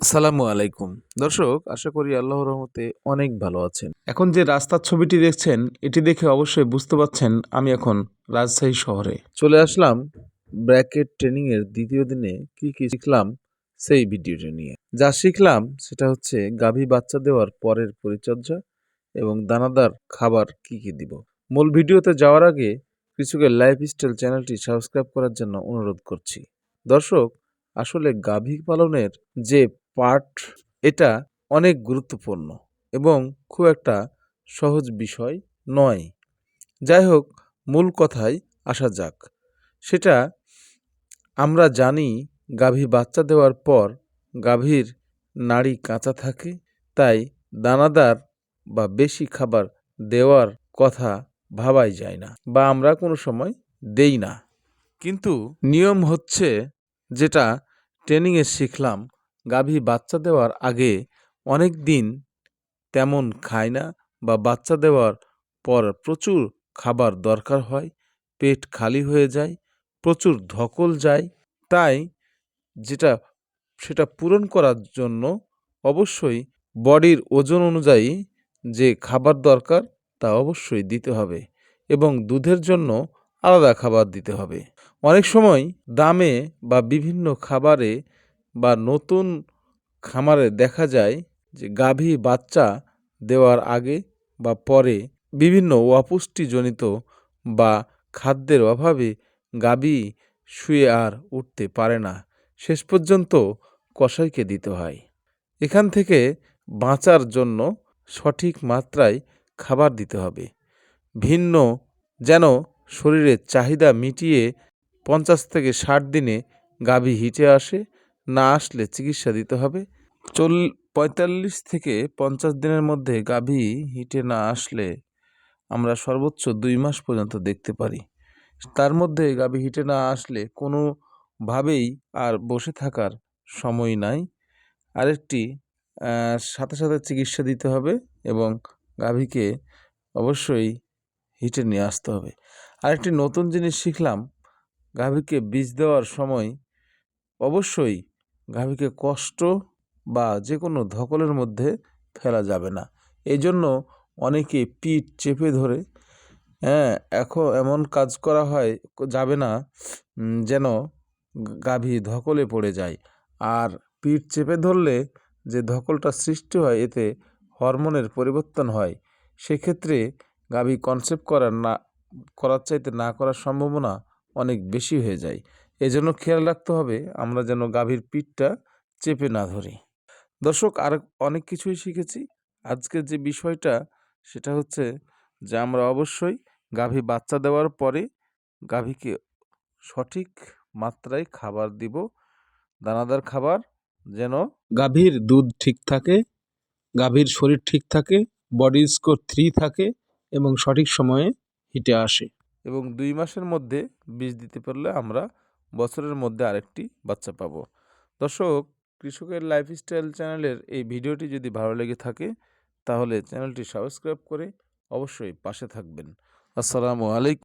আসসালামু আলাইকুম। দর্শক আশা করি আল্লাহর রহমতে অনেক ভালো আছেন। এখন যে রাস্তার ছবিটি দেখছেন এটি দেখে অবশ্যই বুঝতে পারছেন আমি এখন রাজশাহী শহরে। চলে আসলাম ব্র্যাকেট ট্রেনিং এর দ্বিতীয় দিনে কি কি শিখলাম সেই ভিডিওটি নিয়ে। যা শিখলাম সেটা হচ্ছে গাভী বাচ্চা দেওয়ার পরের পরিচর্যা এবং দানাদার খাবার কি কি দিব। মূল ভিডিওতে যাওয়ার আগে কৃষকের লাইফস্টাইল চ্যানেলটি সাবস্ক্রাইব করার জন্য অনুরোধ করছি। দর্শক আসলে গাভী পালনের যে পার্ট এটা অনেক গুরুত্বপূর্ণ এবং খুব একটা সহজ বিষয় নয়। যাই হোক, মূল কথায় আসা যাক। সেটা আমরা জানি, গাভী বাচ্চা দেওয়ার পর গাভীর নাড়ি কাঁচা থাকে, তাই দানাদার বা বেশি খাবার দেওয়ার কথা ভাবাই যায় না বা আমরা কোনো সময় দেই না। কিন্তু নিয়ম হচ্ছে যেটা ট্রেনিংয়ে শিখলাম গাভী বাচ্চা দেওয়ার আগে অনেক দিন তেমন খায় না বা বাচ্চা দেওয়ার পর প্রচুর খাবার দরকার হয়, পেট খালি হয়ে যায়, প্রচুর ধকল যায়। তাই যেটা, সেটা পূরণ করার জন্য অবশ্যই বডির ওজন অনুযায়ী যে খাবার দরকার তা অবশ্যই দিতে হবে এবং দুধের জন্য আলাদা খাবার দিতে হবে। অনেক সময় দামে বা বিভিন্ন খাবারে বা নতুন খামারে দেখা যায় যে গাভী বাচ্চা দেওয়ার আগে বা পরে বিভিন্ন অপুষ্টিজনিত বা খাদ্যের অভাবে গাভী শুয়ে আর উঠতে পারে না। শেষ পর্যন্ত কসাইকে দিতে হয়। এখান থেকে বাঁচার জন্য সঠিক মাত্রায় খাবার দিতে হবে। ভিন্ন যেন শরীরের চাহিদা মিটিয়ে পঞ্চাশ থেকে ষাট দিনে গাভী হিটে আসে না আসলে চিকিৎসা দিতে হবে। চল, পঁয়তাল্লিশ থেকে পঞ্চাশ দিনের মধ্যে গাভী হিটে না আসলে আমরা সর্বোচ্চ দুই মাস পর্যন্ত দেখতে পারি। তার মধ্যে গাভী হিটে না আসলে কোনোভাবেই আর বসে থাকার সময় নাই। আরেকটি সাথে সাথে চিকিৎসা দিতে হবে এবং গাভীকে অবশ্যই হিটে নিয়ে আসতে হবে। আরেকটি নতুন জিনিস শিখলাম, গাভীকে বীজ দেওয়ার সময় অবশ্যই গাভীকে কষ্ট বা যে কোনো ধকলের মধ্যে ফেলা যাবে না। এই জন্য অনেকে পিঠ চেপে ধরে হ্যাঁ এখন এমন কাজ করা হয়, যাবে না যেন গাভী ধকলে পড়ে যায়। আর পিঠ চেপে ধরলে যে ধকলটা সৃষ্টি হয়, এতে হরমোনের পরিবর্তন হয়। সেক্ষেত্রে গাভী কনসেপ্ট করার না, করার চাইতে না করার সম্ভাবনা অনেক বেশি হয়ে যায়। এজন্য খেয়াল রাখতে হবে আমরা যেন গাভীর পিঠটা চেপে না ধরি। দর্শক, আর অনেক কিছুই শিখেছি। আজকের যে বিষয়টা, সেটা হচ্ছে যে আমরা অবশ্যই গাভী বাচ্চা দেওয়ার পরে গাভীকে সঠিক মাত্রায় খাবার দিব, দানাদার খাবার, যেন গাভীর দুধ ঠিক থাকে, গাভীর শরীর ঠিক থাকে, বডি স্কোর থ্রি থাকে এবং সঠিক সময়ে হিটে আসে এবং দুই মাসের মধ্যে বীজ দিতে পারলে আমরা বছরের মধ্যে আরেকটি বাচ্চা পাব। দর্শক, কৃষকের লাইফস্টাইল চ্যানেলের এই ভিডিওটি যদি ভালো লেগে থাকে, তাহলে চ্যানেলটি সাবস্ক্রাইব করে অবশ্যই পাশে থাকবেন। আসসালামু আলাইকুম।